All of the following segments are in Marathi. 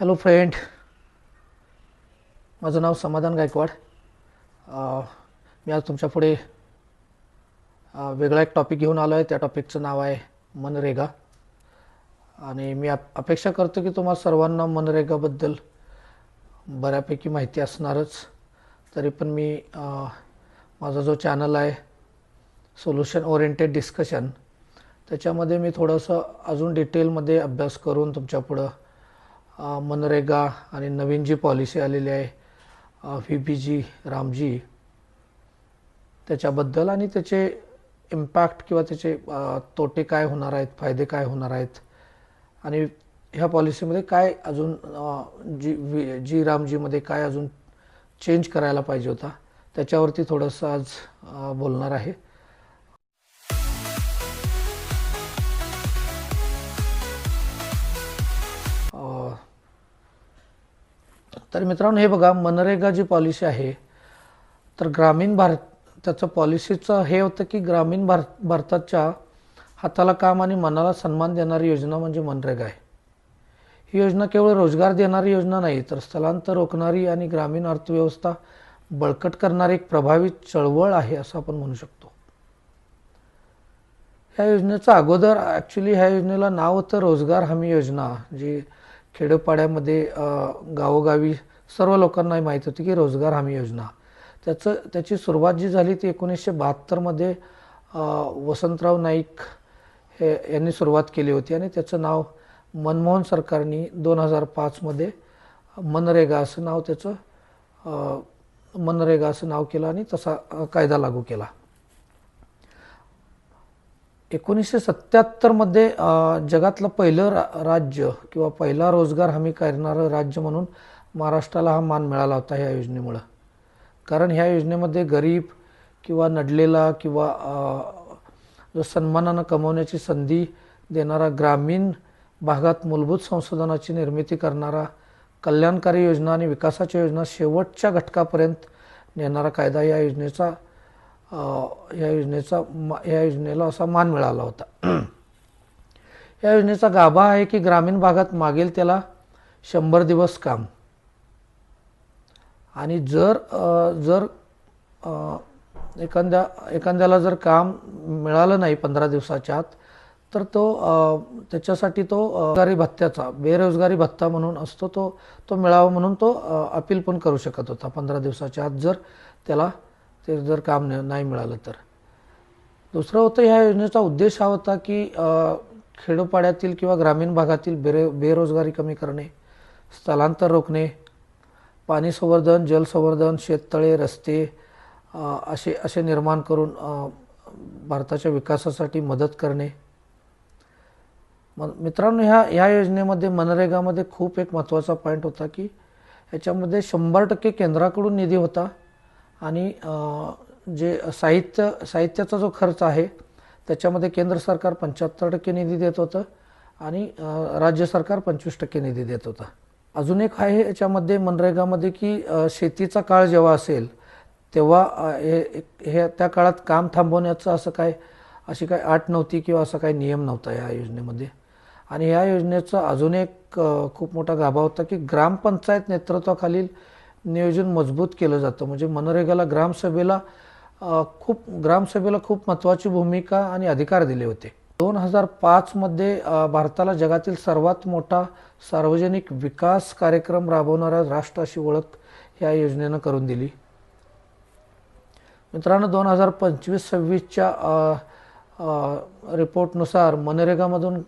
हॅलो फ्रेंड माझं नाव समाधान गायकवाड. मी आज तुमच्यापुढे वेगळा एक टॉपिक घेऊन आलो आहे त्या टॉपिकचं नाव आहे मनरेगा. आणि मी अप अपेक्षा करतो की तुम्हाला सर्वांना मनरेगाबद्दल बऱ्यापैकी माहिती असणारच. तरी पण मी माझा जो चॅनल आहे सोल्युशन ओरिएंटेड डिस्कशन त्याच्यामध्ये मी थोडंसं अजून डिटेलमध्ये अभ्यास करून तुमच्यापुढं मनरेगा आणि नवीन जी पॉलिसी आलेली आहे व्ही पी जी रामजी त्याच्याबद्दल आणि त्याचे इम्पॅक्ट किंवा त्याचे तोटे काय होणार आहेत फायदे काय होणार आहेत आणि ह्या पॉलिसीमध्ये काय अजून जी वी जी रामजीमध्ये काय अजून चेंज करायला पाहिजे होता त्याच्यावरती थोडंसं आज बोलणार आहे. तर मित्रांनो हे बघा मनरेगा जी पॉलिसी आहे तर ग्रामीण भारत त्याचं पॉलिसीचं हे होतं की ग्रामीण भारत भारताच्या हाताला काम आणि मनाला सन्मान देणारी योजना म्हणजे मनरेगा आहे. ही योजना केवळ रोजगार देणारी योजना नाही तर स्थलांतर रोखणारी आणि ग्रामीण अर्थव्यवस्था बळकट करणारी एक प्रभावी चळवळ आहे असं आपण म्हणू शकतो. ह्या योजनेचं अगोदर ॲक्च्युली ह्या योजनेला नाव होतं रोजगार हमी योजना जी खेडोपाड्यामध्ये गावोगावी सर्व लोकांनाही माहीत होती की रोजगार हमी योजना. त्याचं त्याची सुरुवात जी झाली ती एकोणीसशे बहात्तरमध्ये वसंतराव नाईक हे यांनी सुरुवात केली होती आणि त्याचं नाव मनमोहन सरकारने दोन हजार पाचमध्ये मनरेगा असं नाव त्याचं मनरेगा असं नाव केलं आणि तसा कायदा लागू केला. एकोणीसशे सत्याहत्तरमध्ये जगातलं पहिलं रा राज्य किंवा पहिला रोजगार हमी करणारं राज्य म्हणून महाराष्ट्राला हा मान मिळाला होता ह्या योजनेमुळं. कारण ह्या योजनेमध्ये गरीब किंवा नडलेला किंवा जो सन्मानानं कमवण्याची संधी देणारा ग्रामीण भागात मूलभूत संशोधनाची निर्मिती करणारा कल्याणकारी योजना आणि विकासाच्या योजना शेवटच्या घटकापर्यंत नेणारा कायदा या योजनेचा या योजनेचा या योजनेला असा मान मिळाला होता. या योजनेचा गाभा आहे की ग्रामीण भागात मागेल त्याला शंभर दिवस काम. आणि जर जर एखाद्या एखाद्याला जर काम मिळालं नाही पंधरा दिवसाच्या आत तर तो त्याच्यासाठी तो रोजगारी भत्त्याचा बेरोजगारी भत्ता म्हणून असतो तो तो मिळावा म्हणून तो अपील पण करू शकत होता पंधरा दिवसाच्या आत जर त्याला ते जर काम न- नाही मिळालं तर. दुसरं होतं ह्या योजनेचा उद्देश हा होता की खेडोपाड्यातील किंवा ग्रामीण भागातील बेरे बेरोजगारी कमी करणे स्थलांतर रोखणे पाणी संवर्धन जलसंवर्धन शेततळे रस्ते असे असे निर्माण करून भारताच्या विकासासाठी मदत करणे. मग मित्रांनो ह्या ह्या योजनेमध्ये मनरेगामध्ये खूप एक महत्त्वाचा पॉईंट होता की ह्याच्यामध्ये शंभर टक्के केंद्राकडून निधी होता आणि जे साहित्य साहित्याचा जो खर्च आहे त्याच्यामध्ये केंद्र सरकार पंच्याहत्तर टक्के निधी देत होतं आणि राज्य सरकार पंचवीस टक्के निधी देत होतं. अजून एक आहे याच्यामध्ये मनरेगामध्ये की शेतीचा काळ जेव्हा असेल तेव्हा हे हे त्या काळात काम थांबवण्याचं असं काय अशी काय आठ नव्हती किंवा असा काही नियम नव्हता या योजनेमध्ये? आणि या योजनेचा अजून एक खूप मोठा गाभा होता की ग्रामपंचायत नेतृत्वाखालील नियोजन मजबूत केलं जातं. म्हणजे मनरेगाला ग्रामसभेला खूप ग्रामसभेला खूप महत्त्वाची भूमिका आणि अधिकार दिले होते. दोन हजार पाचमध्ये भारताला जगातील सर्वात मोठा सार्वजनिक विकास कार्यक्रम राबवणारा राष्ट्र अशी ओळख या योजनेनं करून दिली. मित्रांनो दोन हजार पंचवीस सव्वीसच्या रिपोर्टनुसार मनरेगामधून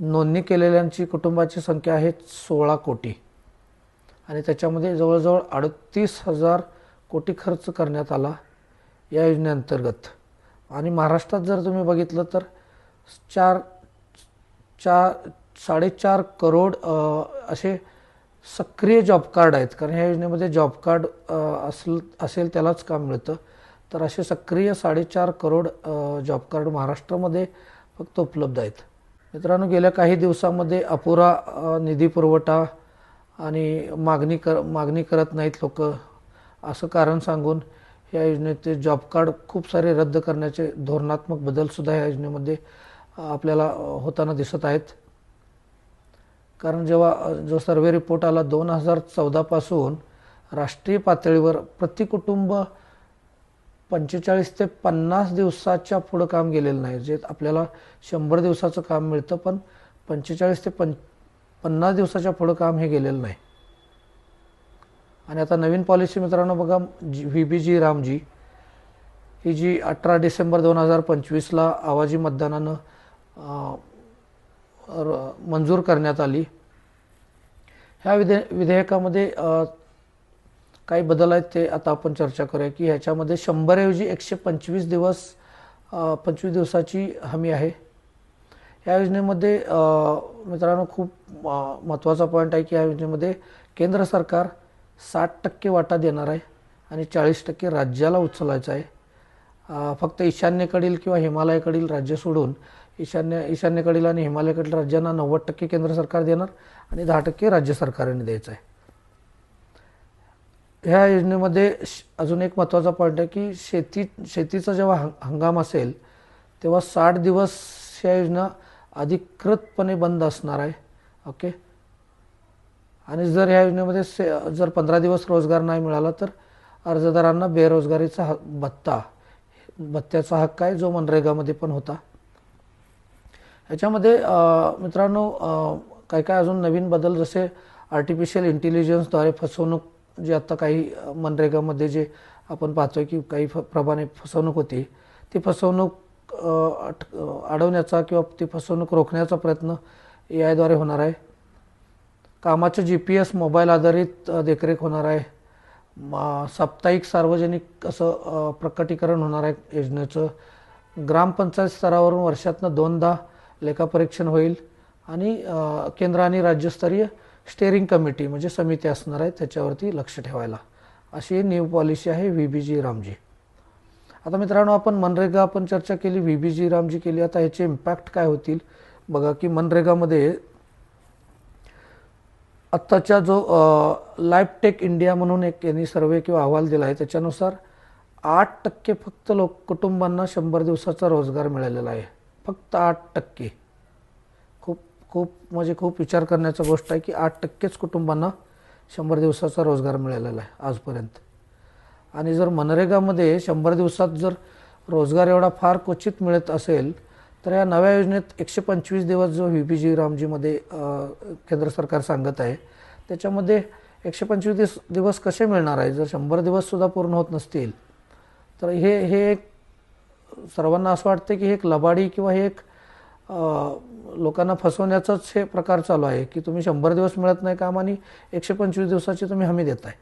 नोंदणी केलेल्यांची कुटुंबाची संख्या आहे सोळा कोटी. आणि त्याच्यामध्ये जवळजवळ अडतीस हजार कोटी खर्च करण्यात आला या योजनेअंतर्गत. आणि महाराष्ट्रात जर तुम्ही बघितलं तर चार चार साडेचार करोड असे सक्रिय जॉब कार्ड आहेत. कारण ह्या योजनेमध्ये जॉब कार्ड असल असेल त्यालाच काम मिळतं. तर असे सक्रिय साडेचार करोड जॉब कार्ड महाराष्ट्रामध्ये फक्त उपलब्ध आहेत. मित्रांनो गेल्या काही दिवसामध्ये अपुरा निधी पुरवठा आणि मागणी कर मागणी करत नाहीत लोक. असं कारण सांगून या योजनेचे जॉब कार्ड खूप सारे रद्द करण्याचे धोरणात्मक बदलसुद्धा या योजनेमध्ये आपल्याला होताना दिसत आहेत. कारण जेव्हा जो सर्वे रिपोर्ट आला दोन हजार चौदापासून राष्ट्रीय पातळीवर प्रति कुटुंब पंचेचाळीस ते पन्नास दिवसाच्या पुढं काम गेलेलं नाही. जे आपल्याला शंभर दिवसाचं काम मिळतं पण पंचेचाळीस ते पं पन्नास दिवसाच्या पुढं काम हे गेलेलं नाही. आणि आता नवीन पॉलिसी मित्रांनो बघा G V B G Ramji. ही जी अठरा डिसेंबर दोन हजार पंचवीसला आवाजी मतदानानं मंजूर करण्यात आली. ह्या विधे विधेयकामध्ये काही बदल आहेत ते आता आपण चर्चा करूया की ह्याच्यामध्ये शंभरऐवजी एकशे पंचवीस दिवस पंचवीस दिवसाची हमी आहे. या योजनेमध्ये मित्रांनो खूप महत्त्वाचा पॉईंट आहे की या योजनेमध्ये केंद्र सरकार साठ टक्के वाटा देणार आहे आणि चाळीस टक्के राज्याला उचलायचं आहे. फक्त ईशान्येकडील किंवा हिमालयाकडील राज्य सोडून ईशान्य ईशान्येकडील आणि हिमालयाकडील राज्यांना नव्वद टक्के केंद्र सरकार देणार आणि दहा टक्के राज्य सरकारने द्यायचं आहे ह्या योजनेमध्ये अजून एक महत्त्वाचा पॉईंट आहे की शेती शेतीचा जेव्हा हंगाम असेल तेव्हा साठ दिवस ह्या योजना अधिकृतपणे बंद असणार आहे. ओके? आणि जर ह्या योजनेमध्ये से जर पंधरा दिवस रोजगार नाही मिळाला तर अर्जदारांना बेरोजगारीचा ह भत्ता. भत्त्याचा हक्क आहे जो मनरेगामध्ये पण होता. ह्याच्यामध्ये मित्रांनो काय काय अजून नवीन बदल जसे आर्टिफिशियल इंटेलिजन्सद्वारे फसवणूक जे आत्ता काही मनरेगामध्ये जे आपण पाहतोय की काही फ प्रमाणे फसवणूक होती ती फसवणूक अडवण्याचा किंवा ती फसवणूक रोखण्याचा प्रयत्न ए आयद्वारे होणार आहे. कामाचं जी पी एस मोबाईल आधारित देखरेख होणार आहे. साप्ताहिक सार्वजनिक असं प्रकटीकरण होणार आहे योजनेचं. ग्रामपंचायत स्तरावरून वर्षातनं दोनदा लेखापरीक्षण होईल आणि केंद्र आणि राज्यस्तरीय स्टेअरिंग कमिटी म्हणजे समिती असणार आहे त्याच्यावरती लक्ष ठेवायला. अशी न्यू पॉलिसी आहे व्ही बी जी रामजी. आता मित्रांनो आपण मनरेगा आपण चर्चा केली व्ही बी जी रामजी केली. आता ह्याचे इम्पॅक्ट काय होतील? बघा की मनरेगामध्ये आत्ताचा जो लाईफ टेक इंडिया म्हणून एक यांनी सर्वे किंवा अहवाल दिला आहे त्याच्यानुसार आठ टक्के फक्त लोक कुटुंबांना शंभर दिवसाचा रोजगार मिळालेला आहे. फक्त आठ टक्के. खूप खूप म्हणजे खूप विचार करण्याचा गोष्ट आहे की आठ टक्केच कुटुंबांना शंभर दिवसाचा रोजगार मिळालेला आहे आजपर्यंत. आणि जर मनरेगामध्ये शंभर दिवसात जर रोजगार एवढा फार क्वचित मिळत असेल तर या नव्या योजनेत एकशे पंचवीस दिवस जो व्ही पी जी रामजीमध्ये केंद्र सरकार सांगत आहे त्याच्यामध्ये एकशे पंचवीस दिवस दिवस कसे मिळणार आहे? जर शंभर दिवससुद्धा पूर्ण होत नसतील तर हे हे एक सर्वांना असं वाटतं की हे एक लबाडी किंवा हे एक लोकांना फसवण्याचाच हे प्रकार चालू आहे की तुम्ही शंभर दिवस मिळत नाही काम आणि एकशे पंचवीस दिवसाची तुम्ही हमी देताय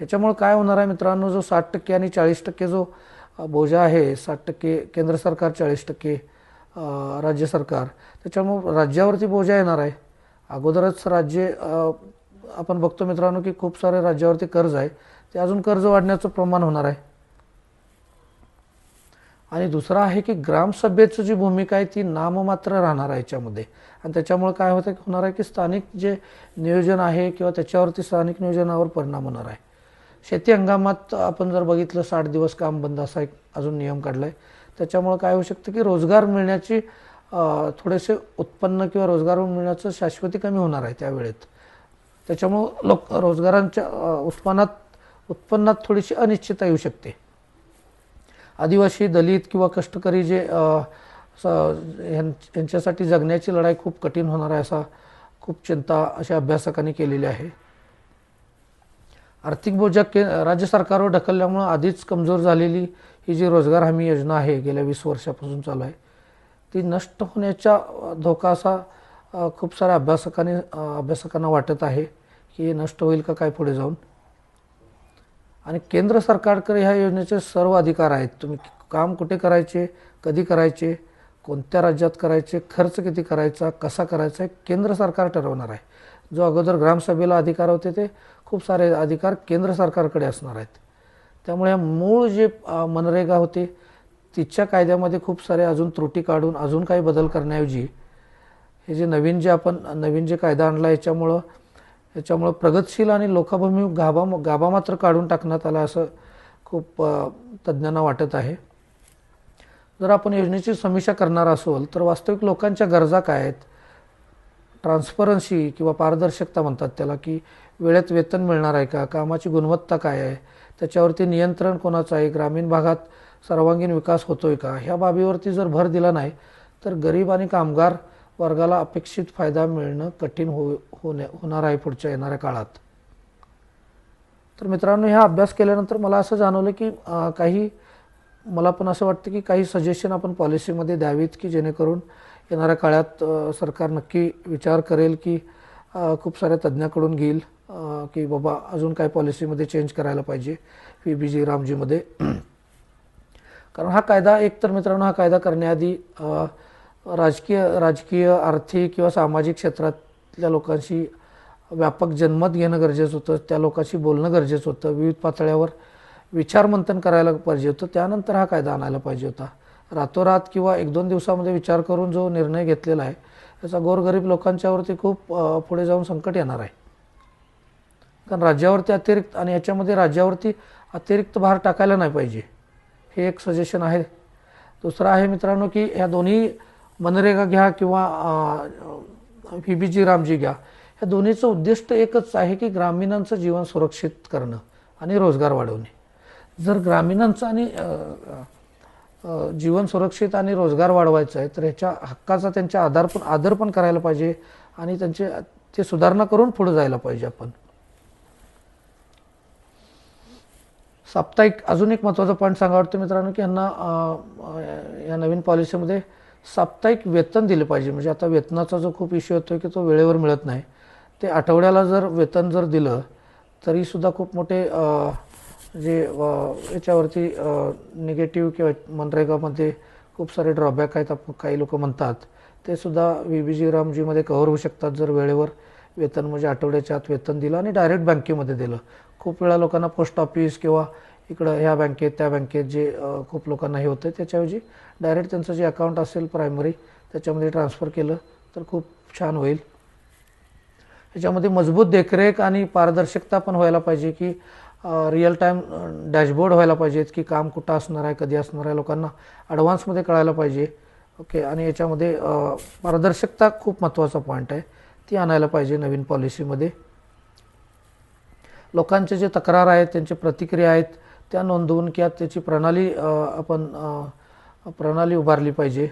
ह्याच्यामुळे काय होणार आहे मित्रांनो जो साठ टक्के आणि चाळीस टक्के जो बोजा आहे साठ टक्के केंद्र सरकार चाळीस टक्के राज्य सरकार त्याच्यामुळं राज्यावरती बोजा येणार आहे. अगोदरच राज्य आपण बघतो मित्रांनो की खूप सारे राज्यावरती कर्ज आहे ते अजून कर्ज वाढण्याचं प्रमाण होणार आहे. आणि दुसरं आहे की ग्रामसभेचं जी भूमिका आहे ती नाममात्र राहणार आहे याच्यामध्ये. आणि त्याच्यामुळे काय होतं होणार आहे की स्थानिक जे नियोजन आहे किंवा त्याच्यावरती स्थानिक नियोजनावर परिणाम होणार आहे. शेती हंगामात आपण जर बघितलं साठ दिवस काम बंद असा एक अजून नियम काढला आहे त्याच्यामुळं काय होऊ शकतं की रोजगार मिळण्याची थोडेसे उत्पन्न किंवा रोजगार मिळण्याचं शाश्वती कमी होणार आहे त्या वेळेत त्याच्यामुळं लोक रोजगारांच्या उत्पन्नात उत्पन्नात थोडीशी अनिश्चितता येऊ शकते. आदिवासी दलित किंवा कष्टकरी जे ह्यां- यांच्यासाठी जगण्याची लढाई खूप कठीण होणार आहे असा खूप चिंता अशा अभ्यासकांनी केलेली आहे. आर्थिक बोजा के राज्य सरकारवर ढकलल्यामुळं आधीच कमजोर झालेली ही जी रोजगार हमी योजना आहे गेल्या वीस वर्षापासून चालू आहे ती नष्ट होण्याचा धोका असा खूप साऱ्या अभ्यासकांनी अभ्यासकांना वाटत आहे की हे नष्ट होईल का काय पुढे जाऊन. आणि केंद्र सरकारकडे ह्या योजनेचे सर्व अधिकार आहेत. तुम्ही काम कुठे करायचे कधी करायचे कोणत्या राज्यात करायचे खर्च किती करायचा कसा करायचा हे केंद्र सरकार ठरवणार आहे. जो अगोदर ग्रामसभेला अधिकार होते ते खूप सारे अधिकार केंद्र सरकारकडे असणार आहेत. त्यामुळे मूळ जे मनरेगा होते तिच्या कायद्यामध्ये खूप सारे अजून त्रुटी काढून अजून काही बदल करण्याऐवजी हे जे नवीन जे आपण नवीन जे कायदा आणला याच्यामुळं याच्यामुळं प्रगतशील आणि लोकाभिमुख गाभा गाभा मात्र काढून टाकण्यात आला असं खूप तज्ज्ञांना वाटत आहे. जर आपण योजनेची समीक्षा करणार असोल तर वास्तविक लोकांच्या गरजा काय आहेत? ट्रान्सपरन्सी किंवा पारदर्शकता म्हणतात त्याला की वेळेत वेतन मिळणार आहे का? कामाची गुणवत्ता काय आहे? त्याच्यावरती नियंत्रण कोणाचं आहे? ग्रामीण भागात सर्वांगीण विकास होतोय का? ह्या बाबीवरती जर भर दिला नाही तर गरीब आणि कामगार वर्गाला अपेक्षित फायदा मिळणं कठीण हो होण्या होणार आहे पुढच्या येणाऱ्या काळात. तर मित्रांनो ह्या अभ्यास केल्यानंतर मला असं जाणवलं की काही मला पण असं वाटतं की काही सजेशन आपण पॉलिसीमध्ये द्यावीत की जेणेकरून येणाऱ्या काळात सरकार नक्की विचार करेल की खूप साऱ्या तज्ज्ञाकडून घेईल की बाबा अजून काय पॉलिसीमध्ये चेंज करायला पाहिजे पी. बी. जी रामजीमध्ये कारण हा कायदा एकतर मित्रांनो हा कायदा करण्याआधी राजकीय राजकीय आर्थिक किंवा सामाजिक क्षेत्रातल्या लोकांशी व्यापक जनमत घेणं गरजेचं होतं त्या लोकांशी बोलणं गरजेचं होतं विविध पातळ्यावर विचारमंथन करायला पाहिजे होतं. त्यानंतर हा कायदा आणायला पाहिजे होता. रातोरात किंवा एक दोन दिवसामध्ये विचार करून जो निर्णय घेतलेला आहे त्याचा गोरगरीब लोकांच्यावरती खूप पुढे जाऊन संकट येणार आहे. कारण राज्यावरती अतिरिक्त आणि याच्यामध्ये राज्यावरती अतिरिक्त भार टाकायला नाही पाहिजे. हे एक सजेशन आहे. दुसरं आहे मित्रांनो की ह्या दोन्ही मनरेगा घ्या किंवा व्ही बी जी रामजी घ्या. ह्या दोन्हीचं उद्दिष्ट एकच आहे की ग्रामीणांचं जीवन सुरक्षित करणं आणि रोजगार वाढवणे. जर ग्रामीणांचं आणि जीवन सुरक्षित आणि रोजगार वाढवायचं आहे तर ह्याच्या हक्काचा त्यांच्या आधार पण आदर पण करायला पाहिजे आणि त्यांचे ते सुधारणा करून पुढे जायला पाहिजे आपण. साप्ताहिक अजून एक महत्त्वाचा पॉईंट सांगा वाटतं मित्रांनो की यांना या नवीन पॉलिसीमध्ये साप्ताहिक वेतन दिले पाहिजे. म्हणजे आता वेतनाचा जो खूप इश्यू होतो की तो वेळेवर मिळत नाही. ते आठवड्याला जर वेतन जर दिलं तरीसुद्धा खूप मोठे जे याच्यावरती निगेटिव्ह किंवा मनरेगामध्ये खूप सारे ड्रॉबॅक आहेत आपण काही लोक म्हणतात. ते सुद्धा व्ही बी जी रामजीमध्ये कव्हर होऊ शकतात जर वेळेवर वेतन म्हणजे आठवड्याच्या आत वेतन दिलं आणि डायरेक्ट बँकेमध्ये दिलं. खूप वेळा लोकांना पोस्ट ऑफिस किंवा इकडं ह्या बँकेत त्या बँकेत जे खूप लोकांना हे होतं त्याच्याऐवजी डायरेक्ट त्यांचं जे अकाउंट असेल प्रायमरी त्याच्यामध्ये ट्रान्सफर केलं तर खूप छान होईल. ह्याच्यामध्ये मजबूत देखरेख आणि पारदर्शकता पण व्हायला पाहिजे की रिअल टाईम डॅशबोर्ड व्हायला पाहिजेत की काम कुठं असणार आहे कधी असणार आहे लोकांना ॲडव्हान्समध्ये कळायला पाहिजे. ओके आणि याच्यामध्ये पारदर्शकता खूप महत्त्वाचा पॉईंट आहे. ती आणायला पाहिजे नवीन पॉलिसीमध्ये लोकांचे जे तक्रार आहेत त्यांचे प्रतिक्रिया आहेत त्या नोंदवून किंवा त्याची प्रणाली आपण प्रणाली उभारली पाहिजे.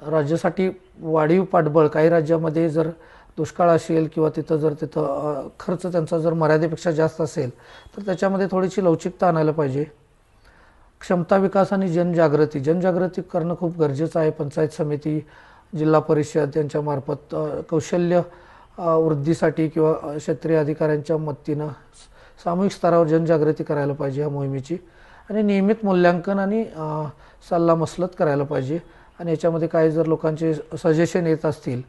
राज्यासाठी वाढीव पाठबळ काही राज्यामध्ये जर दुष्काळ असेल किंवा तिथं जर तिथं खर्च त्यांचा जर मर्यादेपेक्षा जास्त असेल तर त्याच्यामध्ये थोडीशी लवचिकता आणायला पाहिजे. क्षमता विकास आणि जनजागृती. जनजागृती करणं खूप गरजेचं आहे. पंचायत समिती जिल्हा परिषद यांच्यामार्फत कौशल्य वृद्धीसाठी किंवा क्षेत्रीय अधिकाऱ्यांच्या मदतीनं सामूहिक स्तरावर जनजागृती करायला पाहिजे या मोहिमेची. आणि नियमित मूल्यांकन आणि सल्लामसलत करायला पाहिजे. आणि याच्यामध्ये काही जर लोकांचे सजेशन येत असतील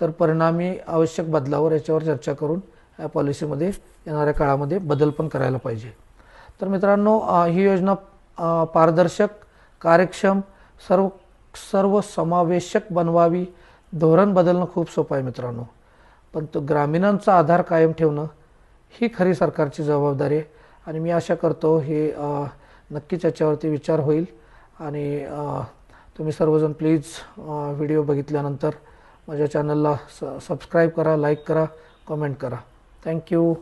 तर परिणामी आवश्यक बदलावर याच्यावर चर्चा करून या पॉलिसीमध्ये येणाऱ्या काळामध्ये बदल पण करायला पाहिजे. तर मित्रांनो ही योजना पारदर्शक कार्यक्षम सर्व सर्व समावेशक बनवावी. धोरण बदलणं खूप सोपं आहे मित्रांनो. पण तो ग्रामीणांचा आधार कायम ठेवणं ही खरी सरकारची जबाबदारी आहे. आणि मी आशा करतो हे नक्कीच याच्यावरती विचार होईल. आणि तुम्ही सर्वजण प्लीज व्हिडिओ बघितल्यानंतर माझ्या चॅनलला स सबस्क्राईब करा लाईक करा कमेंट करा. थँक्यू.